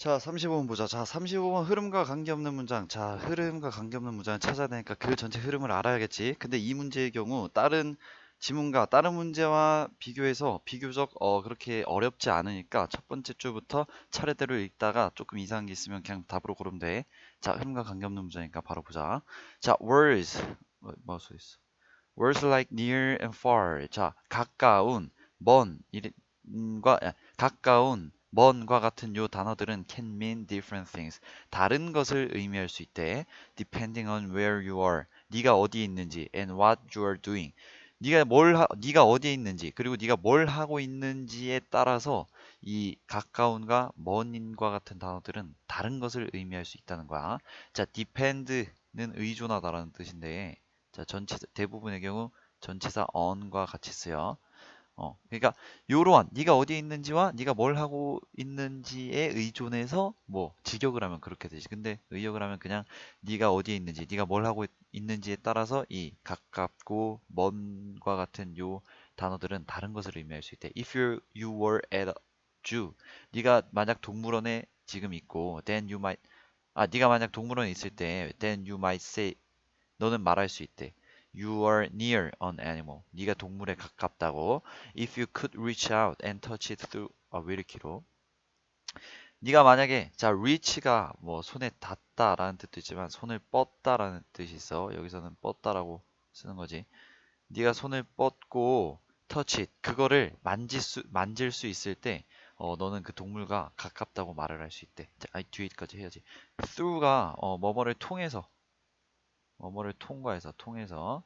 자, 35번 보자. 자, 35번 흐름과 관계없는 문장. 자, 흐름과 관계없는 문장을 찾아야 되니까 그 전체 흐름을 알아야겠지. 근데 이 문제의 경우 다른 지문과 다른 문제와 비교해서 비교적 어 그렇게 어렵지 않으니까 첫 번째 줄부터 차례대로 읽다가 조금 이상한 게 있으면 그냥 답으로 고르면 돼. 자, 흐름과 관계없는 문장이니까 바로 보자. 자, words 뭐, 뭐 써있어? words like near and far. 자, 가까운, 먼, 이과 가까운, 먼과 같은 요 단어들은 can mean different things. 다른 것을 의미할 수 있대. depending on where you are. 네가 어디에 있는지 and what you are doing. 네가 뭘 하, 네가 어디에 있는지 그리고 네가 뭘 하고 있는지에 따라서 이 가까운과 먼인과 같은 단어들은 다른 것을 의미할 수 있다는 거야. 자, depend는 의존하다라는 뜻인데 자, 전체 대부분의 경우 전치사 on과 같이 쓰여. 어, 그러니까 요러한 네가 어디에 있는지와 네가 뭘 하고 있는지에 의존해서 뭐 직역을 하면 그렇게 되지. 근데 의역을 하면 그냥 네가 어디에 있는지, 네가 뭘 하고 있- 있는지에 따라서 이 가깝고 먼과 같은 요 단어들은 다른 것을 의미할 수 있대. If you you were at a zoo, 네가 만약 동물원에 지금 있고, then you might 아 네가 만약 동물원에 있을 때, then you might say 너는 말할 수 있대. You are near an animal. 네가 동물에 가깝다고. If you could reach out and touch it through 아 왜 이렇게 길어? 네가 만약에 자 reach가 뭐 손에 닿다라는 뜻도 있지만 손을 뻗다라는 뜻이 있어. 여기서는 뻗다라고 쓰는 거지. 네가 손을 뻗고 touch it 그거를 만질 수 만질 수 있을 때 어, 너는 그 동물과 가깝다고 말을 할 수 있대. 자, I do it까지 해야지. through가 어, 뭐뭐를 통해서 뭐뭐를 통과해서 통해서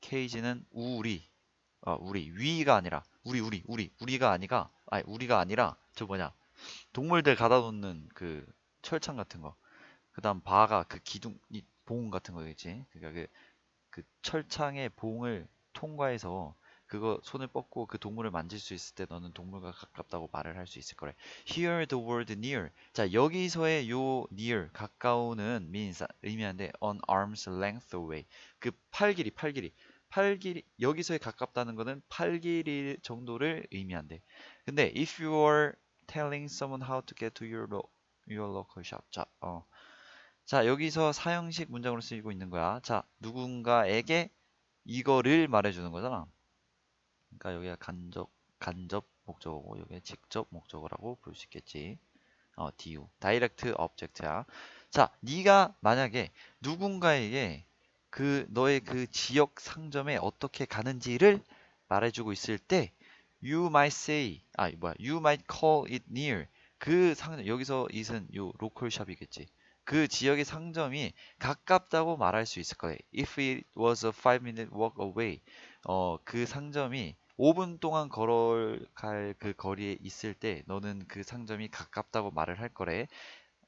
케이지는 우리 어, 우리 위가 아니라 우리 우리 우리 우리가 아니가 아니 우리가 아니라 저 뭐냐 동물들 가다 놓는 그 철창 같은 거. 그다음 바가 그 기둥 이봉 같은 거겠지. 그러니까 그, 그 철창의 봉을 통과해서 그거 손을 뻗고 그 동물을 만질 수 있을 때 너는 동물과 가깝다고 말을 할 수 있을 거래. Here the word near. 자 여기서의 요 near 가까우는 means 의미하는데 on arm's length away. 그 팔 길이 팔 길이 팔 길이 여기서의 가깝다는 거는 팔 길이 정도를 의미한대. 근데 if you are telling someone how to get to your lo- your local shop. 자, 어. 자, 여기서 사형식 문장으로 쓰이고 있는 거야. 자, 누군가에게 이거를 말해주는 거잖아. 그러니까 여기가 간접 간접 목적어고 여기 직접 목적어라고 볼 수 있겠지. 어, DU. 다이렉트 object야. 자, 네가 만약에 누군가에게 그 너의 그 지역 상점에 어떻게 가는지를 말해주고 있을 때 you might say 아 뭐야 you might call it near 그 상점 여기서 it은 요 로컬 샵이겠지 그 지역의 상점이 가깝다고 말할 수 있을 거예요 if it was a 5 minute walk away 어 그 상점이 5분 동안 걸어갈 그 거리에 있을 때 너는 그 상점이 가깝다고 말을 할 거래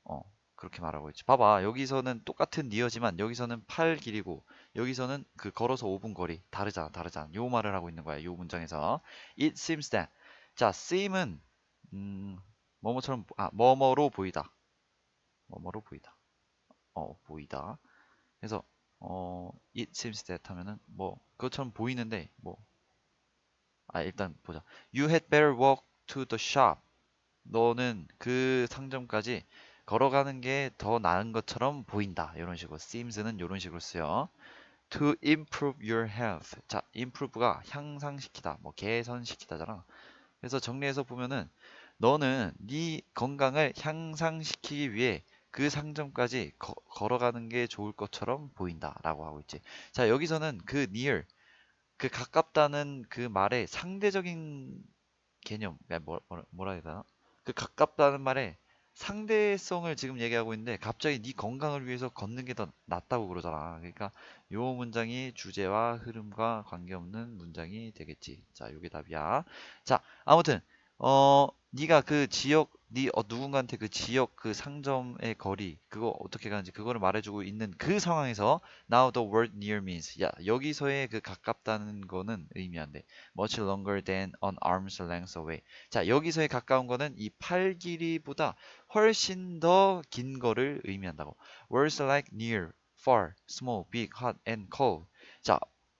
어 그렇게 말하고 있지. 봐봐. 여기서는 똑같은 니어지만 여기서는 8 길이고 여기서는 그 걸어서 5분 거리 다르잖아. 다르잖아. 요 말을 하고 있는 거야. 요 문장에서. It seems that. 자, seem은 음, 뭐뭐처럼 아, 뭐뭐로 보이다. 뭐뭐로 보이다. 어, 보이다. 그래서 어, it seems that 하면은 뭐 그것처럼 보이는데 뭐 아, 일단 보자. You had better walk to the shop. 너는 그 상점까지 걸어가는 게 더 나은 것처럼 보인다. 이런 식으로 seems는 이런 식으로 쓰여. To improve your health. 자, improve가 향상시키다, 뭐 개선시키다잖아. 그래서 정리해서 보면은 너는 네 건강을 향상시키기 위해 그 상점까지 거- 걸어가는 게 좋을 것처럼 보인다라고 하고 있지. 자, 여기서는 그 near, 그 가깝다는 그 말의 상대적인 개념, 야, 뭐, 뭐라, 뭐라 해야 되나? 그 가깝다는 말에 상대성을 지금 얘기하고 있는데 갑자기 네 건강을 위해서 걷는 게 더 낫다고 그러잖아. 그러니까 요 문장이 주제와 흐름과 관계없는 문장이 되겠지. 자, 요게 답이야. 자, 아무튼 어 네가 그 지역 네 어, 누군가한테 그 지역 그 상점의 거리 그거 어떻게 가는지 그거를 말해주고 있는 그 상황에서 now the word near means. 야 여기서의 그 가깝다는 거는 의미한대 much longer than an arm's length away. 자 여기서의 가까운 거는 이 팔 길이보다 훨씬 더 긴 거를 의미한다고. Words like near, far, small, big, hot and cold. 자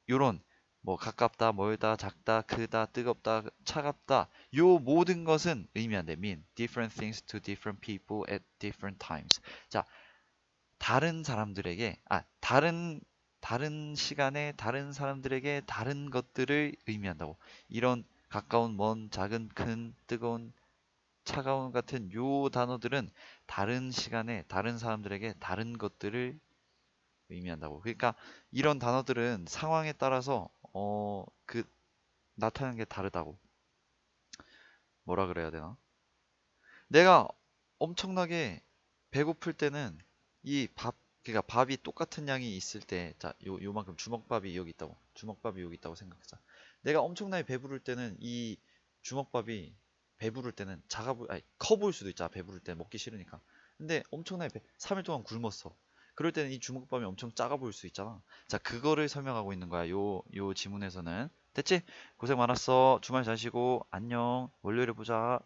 요런 뭐 가깝다, 멀다, 작다, 크다, 뜨겁다, 차갑다 요 모든 것은 의미한대. mean different things to different people at different times. 자, 다른 사람들에게 아, 다른 다른 시간에 다른 사람들에게 다른 것들을 의미한다고. 이런 가까운, 먼, 작은, 큰, 뜨거운, 차가운 같은 요 단어들은 다른 시간에 다른 사람들에게 다른 것들을 의미한다고. 그러니까 이런 단어들은 상황에 따라서 어, 그 나타나는 게 다르다고. 뭐라 그래야 되나? 내가 엄청나게 배고플 때는 이 밥, 그러니까 밥이 똑같은 양이 있을 때, 자, 요, 요만큼 주먹밥이 여기 있다고. 주먹밥이 여기 있다고 생각하자. 내가 엄청나게 배부를 때는 이 주먹밥이 배부를 때는 작아 보, 아니, 커 보일 수도 있잖아. 배부를 때 먹기 싫으니까. 근데 엄청나게 배, 3일 동안 굶었어. 그럴 때는 이 주먹밥이 엄청 작아 보일 수 있잖아. 자, 그거를 설명하고 있는 거야. 요, 요 지문에서는. 됐지? 고생 많았어. 주말 잘 쉬고 안녕. 월요일에 보자.